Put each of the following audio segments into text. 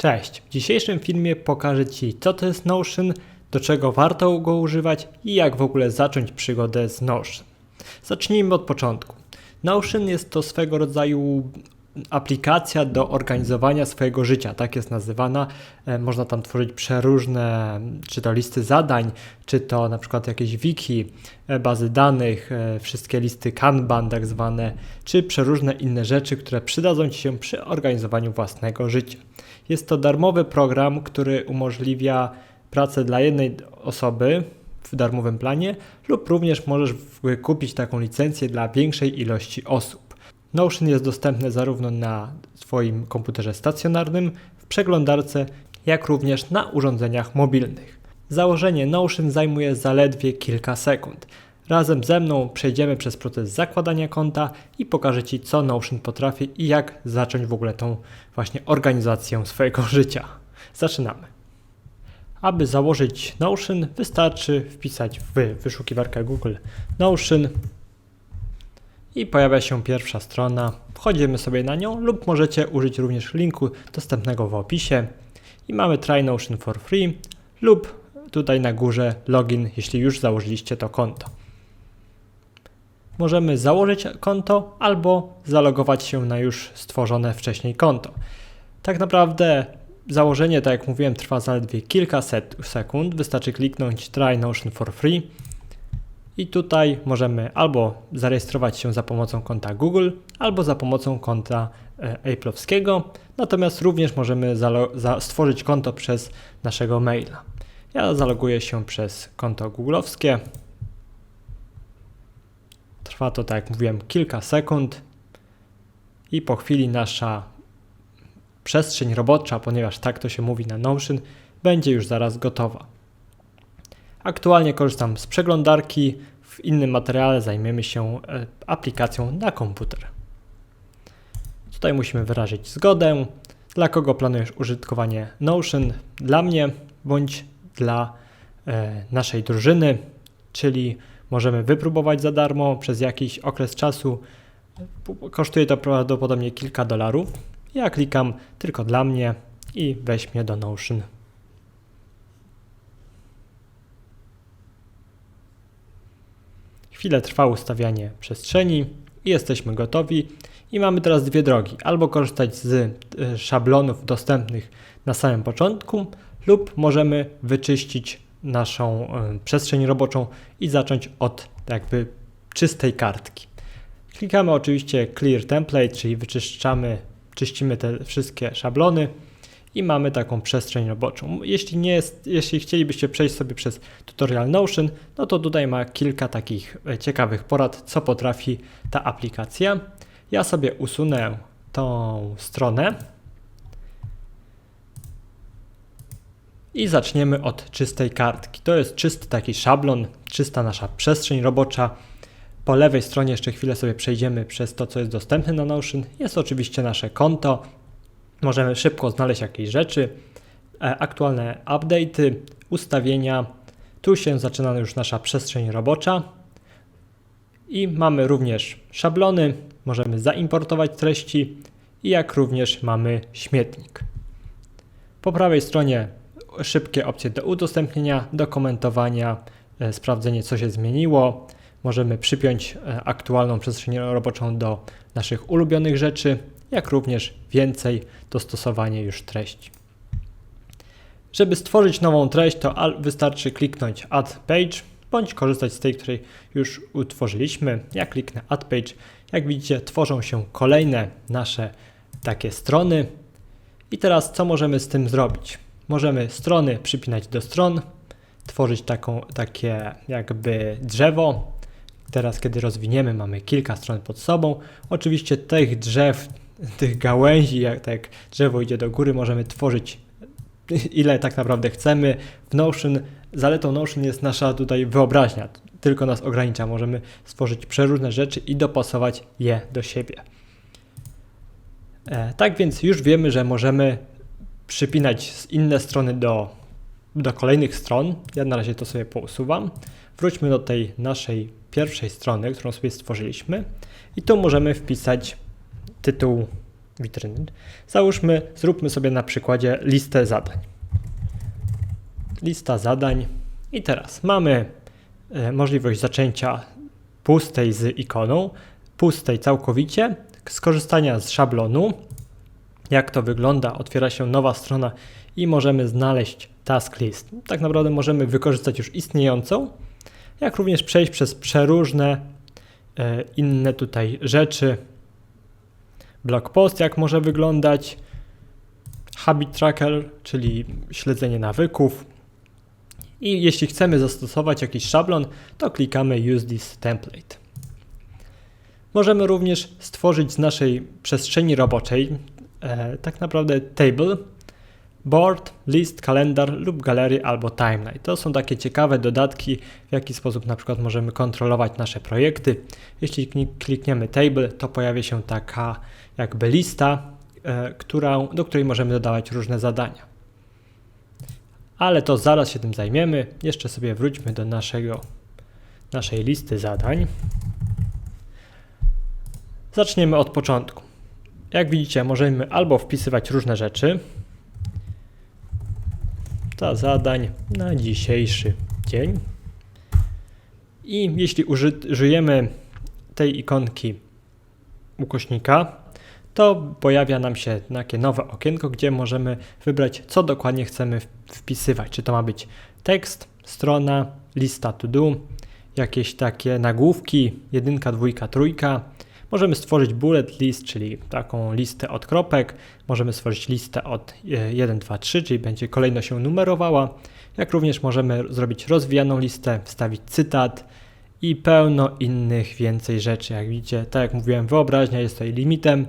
Cześć, w dzisiejszym filmie pokażę Ci co to jest Notion, do czego warto go używać i jak w ogóle zacząć przygodę z Notion. Zacznijmy od początku. Notion jest to swego rodzaju aplikacja do organizowania swojego życia, tak jest nazywana. E, Można tam tworzyć przeróżne, czy to listy zadań, czy to na przykład jakieś wiki, e, bazy danych, e, wszystkie listy Kanban tak zwane, czy przeróżne inne rzeczy, które przydadzą Ci się przy organizowaniu własnego życia. Jest to darmowy program, który umożliwia pracę dla jednej osoby w darmowym planie lub również możesz kupić taką licencję dla większej ilości osób. Notion jest dostępny zarówno na swoim komputerze stacjonarnym, w przeglądarce, jak również na urządzeniach mobilnych. Założenie Notion zajmuje zaledwie kilka sekund. Razem ze mną przejdziemy przez proces zakładania konta i pokażę Ci, co Notion potrafi i jak zacząć w ogóle tą właśnie organizację swojego życia. Zaczynamy. Aby założyć Notion, wystarczy wpisać w wyszukiwarkę Google Notion i pojawia się pierwsza strona. Wchodzimy sobie na nią lub możecie użyć również linku dostępnego w opisie i mamy Try Notion for free lub tutaj na górze login, jeśli już założyliście to konto. Możemy założyć konto albo zalogować się na już stworzone wcześniej konto. Tak naprawdę założenie, tak jak mówiłem, trwa zaledwie kilkaset sekund. Wystarczy kliknąć Try Notion for free i tutaj możemy albo zarejestrować się za pomocą konta Google, albo za pomocą konta e, Apple'owskiego, natomiast również możemy stworzyć konto przez naszego maila. Ja zaloguję się przez konto googlowskie. Trwa to, tak jak mówiłem, kilka sekund i po chwili nasza przestrzeń robocza, ponieważ tak to się mówi na Notion, będzie już zaraz gotowa. Aktualnie korzystam z przeglądarki, w innym materiale zajmiemy się e, aplikacją na komputer. Tutaj musimy wyrazić zgodę, dla kogo planujesz użytkowanie Notion, dla mnie bądź dla e, naszej drużyny, czyli możemy wypróbować za darmo przez jakiś okres czasu. Kosztuje to prawdopodobnie kilka dolarów. Ja klikam tylko dla mnie i weź mnie do Notion. Chwilę trwa ustawianie przestrzeni i jesteśmy gotowi. I mamy teraz dwie drogi: albo korzystać z e, szablonów dostępnych na samym początku, lub możemy wyczyścić naszą e, przestrzeń roboczą i zacząć od jakby czystej kartki. Klikamy oczywiście Clear Template, czyli wyczyszczamy, czyścimy te wszystkie szablony i mamy taką przestrzeń roboczą. Jeśli, nie jest, jeśli chcielibyście przejść sobie przez tutorial Notion, no to tutaj ma kilka takich e, ciekawych porad, co potrafi ta aplikacja. Ja sobie usunę tą stronę i zaczniemy od czystej kartki. To jest czysty taki szablon, czysta nasza przestrzeń robocza. Po lewej stronie jeszcze chwilę sobie przejdziemy przez to, co jest dostępne na Notion. Jest oczywiście nasze konto, Możemy szybko znaleźć jakieś rzeczy, e, aktualne update'y, ustawienia. Tu się zaczyna już nasza przestrzeń robocza. I mamy również szablony, możemy zaimportować treści jak również mamy śmietnik. Po prawej stronie szybkie opcje do udostępnienia, do komentowania, e, sprawdzenie co się zmieniło. Możemy przypiąć e, aktualną przestrzeń roboczą do naszych ulubionych rzeczy jak również więcej dostosowanie już treści. Żeby stworzyć nową treść, to wystarczy kliknąć Add Page bądź korzystać z tej, której już utworzyliśmy. Ja kliknę Add Page. Jak widzicie, tworzą się kolejne nasze takie strony. I teraz co możemy z tym zrobić? Możemy strony przypinać do stron, tworzyć taką, takie jakby drzewo. Teraz, kiedy rozwiniemy, mamy kilka stron pod sobą. Oczywiście tych drzew tych gałęzi, jak tak drzewo idzie do góry, możemy tworzyć ile tak naprawdę chcemy. W Notion, zaletą Notion jest nasza tutaj wyobraźnia, tylko nas ogranicza. Możemy stworzyć przeróżne rzeczy i dopasować je do siebie. E, tak więc już wiemy, że możemy przypinać inne strony do, do kolejnych stron. Ja na razie to sobie pousuwam. Wróćmy do tej naszej pierwszej strony, którą sobie stworzyliśmy i tu możemy wpisać tytuł witryny. Załóżmy, zróbmy sobie na przykładzie listę zadań. Lista zadań i teraz mamy e, możliwość zaczęcia pustej z ikoną, pustej całkowicie, skorzystania z szablonu. Jak to wygląda? Otwiera się nowa strona i możemy znaleźć task list. Tak naprawdę możemy wykorzystać już istniejącą, jak również przejść przez przeróżne e, inne tutaj rzeczy. Blog post, jak może wyglądać, habit tracker, czyli śledzenie nawyków. I jeśli chcemy zastosować jakiś szablon, to klikamy Use this template. Możemy również stworzyć z naszej przestrzeni roboczej e, tak naprawdę table, board, list, kalendar lub galery albo timeline. To są takie ciekawe dodatki, w jaki sposób na przykład możemy kontrolować nasze projekty. Jeśli klikniemy table, to pojawia się taka jakby lista, e, która, do której możemy dodawać różne zadania. Ale to zaraz się tym zajmiemy. Jeszcze sobie wróćmy do naszego, naszej listy zadań. Zaczniemy od początku. Jak widzicie, możemy albo wpisywać różne rzeczy. Ta zadań na dzisiejszy dzień. I jeśli użyjemy tej ikonki ukośnika, to pojawia nam się takie nowe okienko, gdzie możemy wybrać, co dokładnie chcemy wpisywać. Czy to ma być tekst, strona, lista to do, jakieś takie nagłówki, jedynka, dwójka, trójka, Możemy stworzyć bullet list, czyli taką listę od kropek. Możemy stworzyć listę od 1, 2, 3, czyli będzie kolejno się numerowała. Jak również możemy zrobić rozwijaną listę, wstawić cytat i pełno innych więcej rzeczy. Jak widzicie, tak jak mówiłem, wyobraźnia jest tutaj limitem.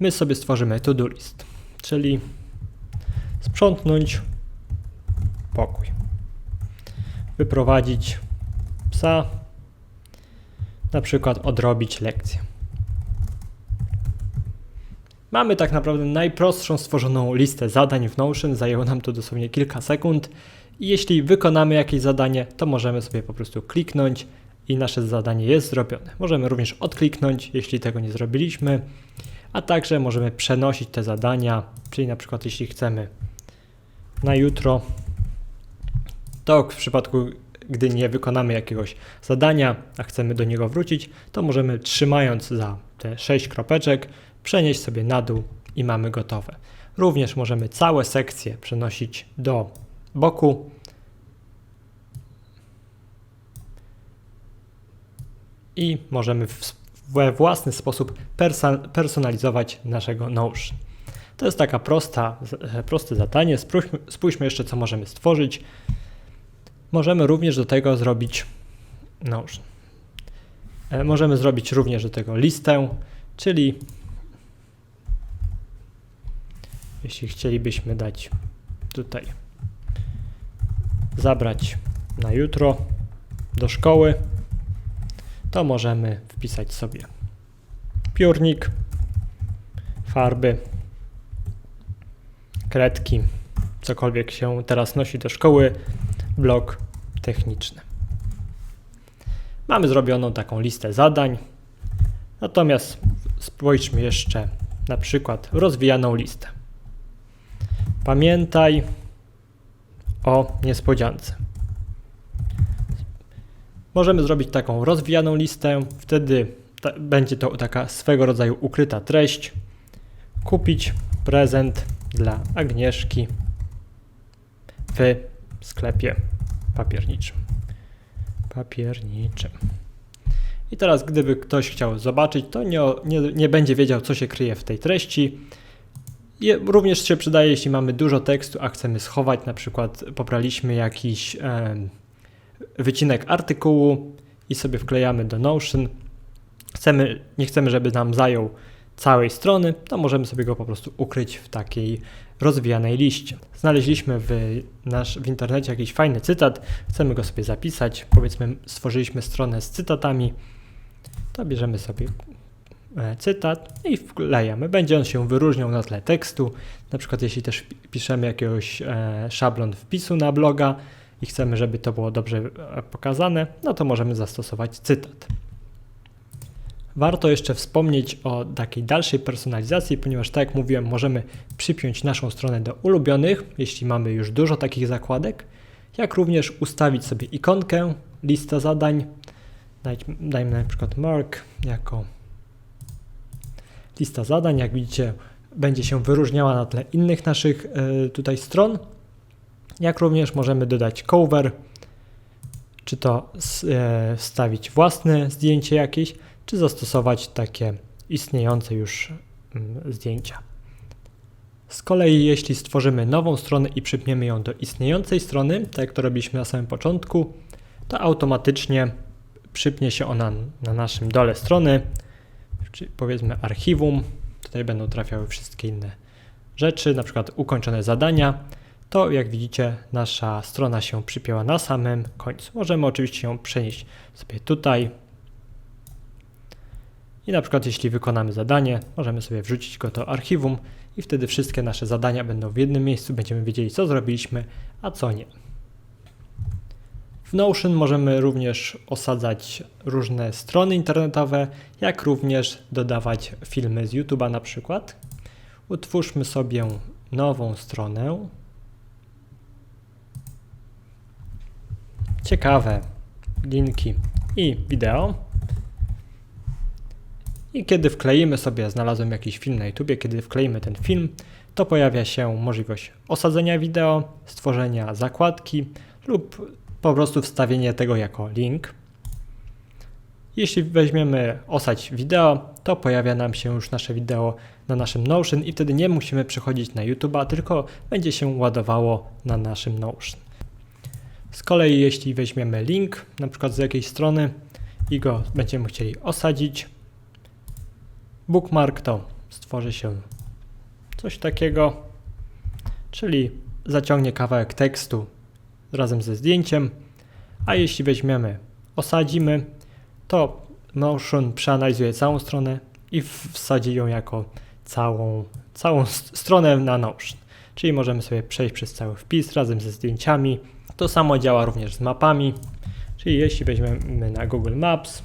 My sobie stworzymy to-do list, czyli sprzątnąć pokój, wyprowadzić psa, na przykład odrobić lekcję. Mamy tak naprawdę najprostszą stworzoną listę zadań w Notion, zajęło nam to dosłownie kilka sekund i jeśli wykonamy jakieś zadanie, to możemy sobie po prostu kliknąć i nasze zadanie jest zrobione. Możemy również odkliknąć, jeśli tego nie zrobiliśmy, a także możemy przenosić te zadania, czyli na przykład jeśli chcemy na jutro, to w przypadku gdy nie wykonamy jakiegoś zadania, a chcemy do niego wrócić, to możemy trzymając za te 6 kropeczek przenieść sobie na dół i mamy gotowe. Również możemy całe sekcje przenosić do boku. I możemy we własny sposób personalizować naszego Notion. To jest taka prosta, proste zadanie. Spójrzmy, spójrzmy jeszcze, co możemy stworzyć. Możemy również do tego zrobić no, możemy zrobić również do tego listę, czyli jeśli chcielibyśmy dać tutaj zabrać na jutro do szkoły, to możemy wpisać sobie piórnik, farby, kredki, cokolwiek się teraz nosi do szkoły, blok techniczny. Mamy zrobioną taką listę zadań. Natomiast spójrzmy jeszcze na przykład rozwijaną listę. Pamiętaj o niespodziance. Możemy zrobić taką rozwijaną listę, wtedy ta, będzie to taka swego rodzaju ukryta treść. Kupić prezent dla Agnieszki w sklepie papierniczym. Papierniczym. I teraz, gdyby ktoś chciał zobaczyć, to nie, nie, nie będzie wiedział, co się kryje w tej treści. I również się przydaje, jeśli mamy dużo tekstu, a chcemy schować, na przykład pobraliśmy jakiś e, wycinek artykułu i sobie wklejamy do Notion. Chcemy, nie chcemy, żeby nam zajął całej strony, to możemy sobie go po prostu ukryć w takiej rozwijanej liście. Znaleźliśmy w, nasz, w internecie jakiś fajny cytat, chcemy go sobie zapisać, powiedzmy stworzyliśmy stronę z cytatami, to bierzemy sobie e, cytat i wklejamy. Będzie on się wyróżniał na tle tekstu, na przykład jeśli też piszemy jakiegoś e, szablon wpisu na bloga i chcemy, żeby to było dobrze e, pokazane, no to możemy zastosować cytat. Warto jeszcze wspomnieć o takiej dalszej personalizacji, ponieważ tak jak mówiłem, możemy przypiąć naszą stronę do ulubionych, jeśli mamy już dużo takich zakładek, jak również ustawić sobie ikonkę, lista zadań. Dajmy na przykład mark jako lista zadań. Jak widzicie, będzie się wyróżniała na tle innych naszych y, tutaj stron. Jak również możemy dodać cover, czy to y, wstawić własne zdjęcie jakieś, czy zastosować takie istniejące już y, zdjęcia. Z kolei jeśli stworzymy nową stronę i przypniemy ją do istniejącej strony, tak jak to robiliśmy na samym początku, to automatycznie przypnie się ona na naszym dole strony, czyli powiedzmy archiwum, tutaj będą trafiały wszystkie inne rzeczy, na przykład ukończone zadania, to jak widzicie nasza strona się przypięła na samym końcu. Możemy oczywiście ją przenieść sobie tutaj i na przykład jeśli wykonamy zadanie, możemy sobie wrzucić go do archiwum i wtedy wszystkie nasze zadania będą w jednym miejscu, będziemy wiedzieli co zrobiliśmy, a co nie. W Notion możemy również osadzać różne strony internetowe, jak również dodawać filmy z YouTube'a na przykład. Utwórzmy sobie nową stronę. Ciekawe linki i wideo. I kiedy wkleimy sobie, znalazłem jakiś film na YouTube, kiedy wkleimy ten film, to pojawia się możliwość osadzenia wideo, stworzenia zakładki lub po prostu wstawienie tego jako link. Jeśli weźmiemy osać wideo, to pojawia nam się już nasze wideo na naszym Notion i wtedy nie musimy przechodzić na YouTube'a, tylko będzie się ładowało na naszym Notion. Z kolei jeśli weźmiemy link, na przykład z jakiejś strony i go będziemy chcieli osadzić, bookmark to stworzy się coś takiego, czyli zaciągnie kawałek tekstu razem ze zdjęciem, a jeśli weźmiemy, osadzimy, to Notion przeanalizuje całą stronę i wsadzi ją jako całą, całą stronę na Notion. Czyli możemy sobie przejść przez cały wpis razem ze zdjęciami. To samo działa również z mapami. Czyli jeśli weźmiemy na Google Maps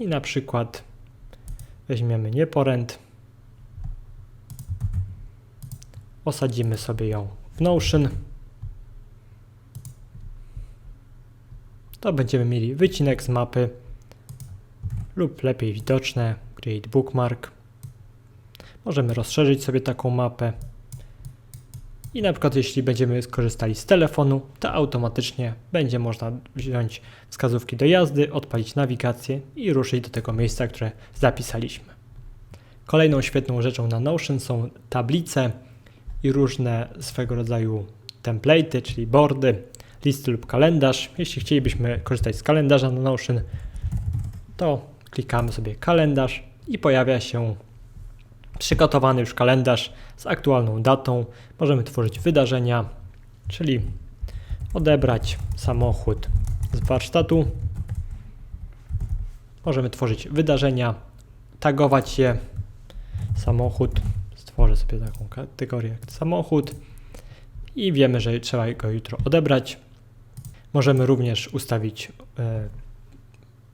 i na przykład weźmiemy nieporęt, osadzimy sobie ją w Notion, to będziemy mieli wycinek z mapy lub lepiej widoczne Create Bookmark. Możemy rozszerzyć sobie taką mapę. I na przykład jeśli będziemy skorzystali z telefonu, to automatycznie będzie można wziąć wskazówki do jazdy, odpalić nawigację i ruszyć do tego miejsca, które zapisaliśmy. Kolejną świetną rzeczą na Notion są tablice i różne swego rodzaju template'y, czyli boardy, listy lub kalendarz. Jeśli chcielibyśmy korzystać z kalendarza na Notion, to klikamy sobie kalendarz i pojawia się przygotowany już kalendarz z aktualną datą. Możemy tworzyć wydarzenia, czyli odebrać samochód z warsztatu. Możemy tworzyć wydarzenia, tagować je samochód, stworzę sobie taką kategorię jak samochód i wiemy, że trzeba go jutro odebrać. Możemy również ustawić e,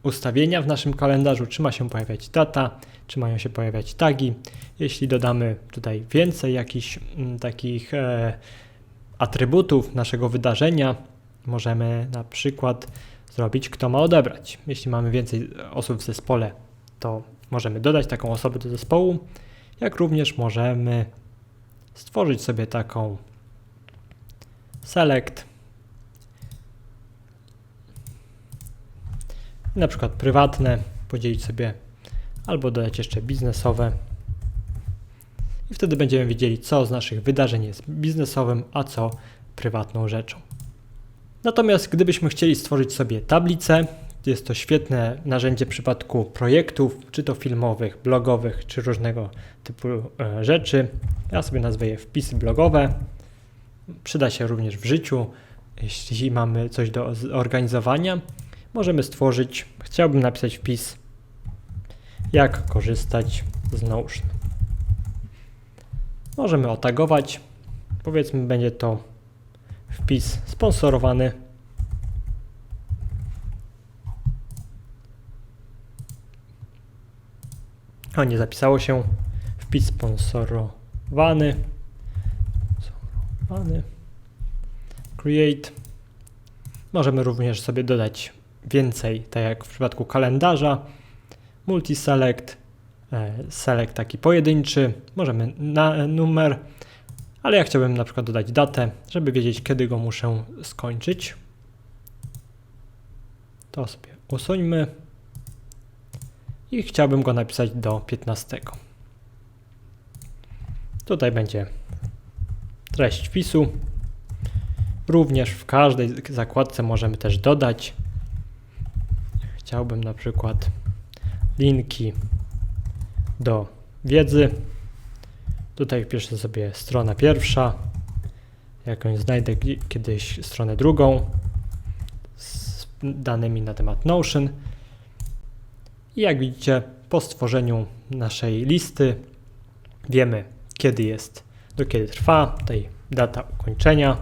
ustawienia w naszym kalendarzu, czy ma się pojawiać data, czy mają się pojawiać tagi. Jeśli dodamy tutaj więcej jakichś m, mm, takich e, atrybutów naszego wydarzenia, możemy na przykład zrobić, kto ma odebrać. Jeśli mamy więcej osób w zespole, to możemy dodać taką osobę do zespołu jak również możemy stworzyć sobie taką select na przykład prywatne podzielić sobie albo dodać jeszcze biznesowe i wtedy będziemy wiedzieli co z naszych wydarzeń jest biznesowym, a co prywatną rzeczą. Natomiast gdybyśmy chcieli stworzyć sobie tablicę, jest to świetne narzędzie w przypadku projektów, czy to filmowych, blogowych, czy różnego typu e, rzeczy. Ja sobie nazwę je wpisy blogowe. Przyda się również w życiu, jeśli mamy coś do zorganizowania możemy stworzyć, chciałbym napisać wpis jak korzystać z Notion. Możemy otagować, powiedzmy będzie to wpis sponsorowany. A nie zapisało się. Wpis sponsorowany. Sponsorowany. Create. Możemy również sobie dodać więcej, tak jak w przypadku kalendarza. Multi-select, e, select taki pojedynczy, możemy na numer, ale ja chciałbym na przykład dodać datę, żeby wiedzieć kiedy go muszę skończyć. To sobie usuńmy i chciałbym go napisać do 15. Tutaj będzie treść wpisu. Również w każdej zakładce możemy też dodać. Chciałbym na przykład linki do wiedzy. Tutaj wpiszę sobie strona pierwsza. Jakąś znajdę kiedyś stronę drugą z danymi na temat Notion. I jak widzicie, po stworzeniu naszej listy wiemy, kiedy jest, do kiedy trwa, tutaj data ukończenia.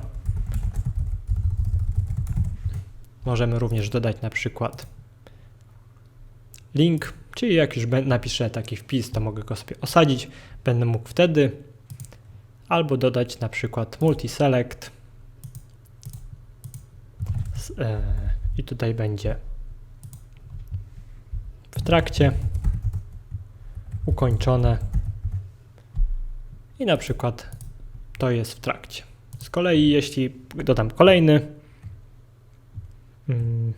Możemy również dodać na przykład link, czyli jak już napiszę taki wpis, to mogę go sobie osadzić, będę mógł wtedy albo dodać na przykład multi-select. E, i tutaj będzie w trakcie ukończone. I na przykład to jest w trakcie. Z kolei jeśli dodam kolejny mm,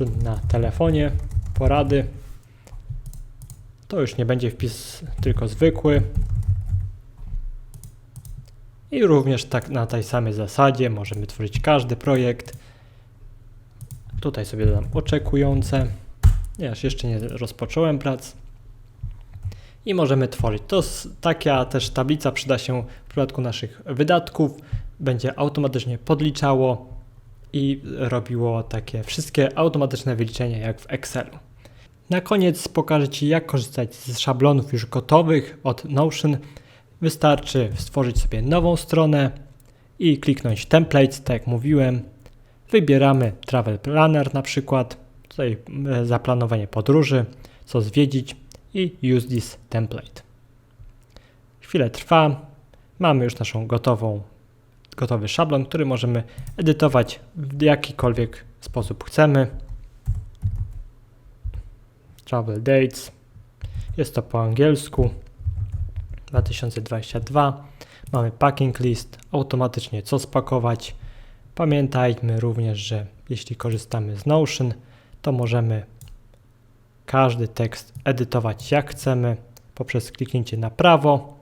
Notion na telefonie, porady, to już nie będzie wpis tylko zwykły. I również tak na tej samej zasadzie możemy tworzyć każdy projekt. Tutaj sobie dodam oczekujące. Ja jeszcze nie rozpocząłem prac. I możemy tworzyć. To taka też tablica przyda się w przypadku naszych wydatków. Będzie automatycznie podliczało i robiło takie wszystkie automatyczne wyliczenia jak w Excelu. Na koniec pokażę Ci jak korzystać z szablonów już gotowych od Notion. Wystarczy stworzyć sobie nową stronę i kliknąć Templates, tak jak mówiłem. Wybieramy Travel Planner na przykład, tutaj e, zaplanowanie podróży, co zwiedzić i Use this template. Chwilę trwa, mamy już naszą gotową gotowy szablon, który możemy edytować w jakikolwiek sposób chcemy. Travel Dates. Jest to po angielsku. 2022. Mamy packing list, automatycznie co spakować. Pamiętajmy również, że jeśli korzystamy z Notion, to możemy każdy tekst edytować jak chcemy poprzez kliknięcie na prawo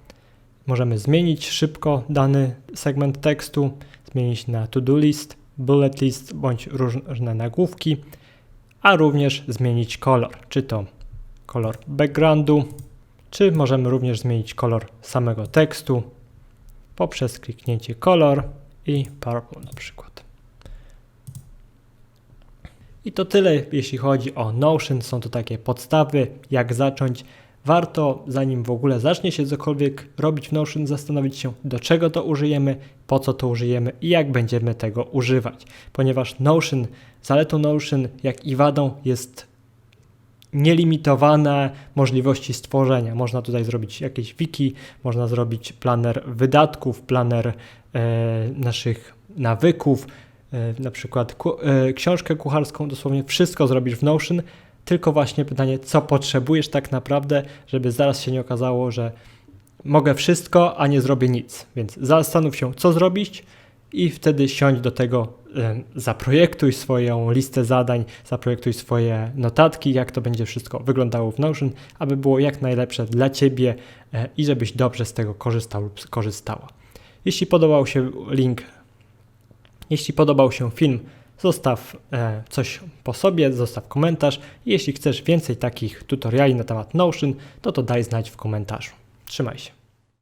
Możemy zmienić szybko dany segment tekstu, zmienić na to-do list, bullet list bądź różne nagłówki, a również zmienić kolor, czy to kolor backgroundu, czy możemy również zmienić kolor samego tekstu poprzez kliknięcie kolor i purple na przykład. I to tyle, jeśli chodzi o Notion. Są to takie podstawy, jak zacząć warto, zanim w ogóle zacznie się cokolwiek robić w Notion, zastanowić się, do czego to użyjemy, po co to użyjemy i jak będziemy tego używać. Ponieważ Notion, zaletą Notion, jak i wadą jest nielimitowane możliwości stworzenia. Można tutaj zrobić jakieś wiki, można zrobić planer wydatków, planer e, naszych nawyków, e, na przykład ku, e, książkę kucharską, dosłownie wszystko zrobisz w Notion, tylko właśnie pytanie, co potrzebujesz tak naprawdę, żeby zaraz się nie okazało, że mogę wszystko, a nie zrobię nic. Więc zastanów się, co zrobić i wtedy siądź do tego, zaprojektuj swoją listę zadań, zaprojektuj swoje notatki, jak to będzie wszystko wyglądało w Notion, aby było jak najlepsze dla Ciebie e, i żebyś dobrze z tego korzystał lub korzystała. Jeśli podobał się link, jeśli podobał się film, Zostaw e, coś po sobie, zostaw komentarz. Jeśli chcesz więcej takich tutoriali na temat Notion, to to daj znać w komentarzu. Trzymaj się.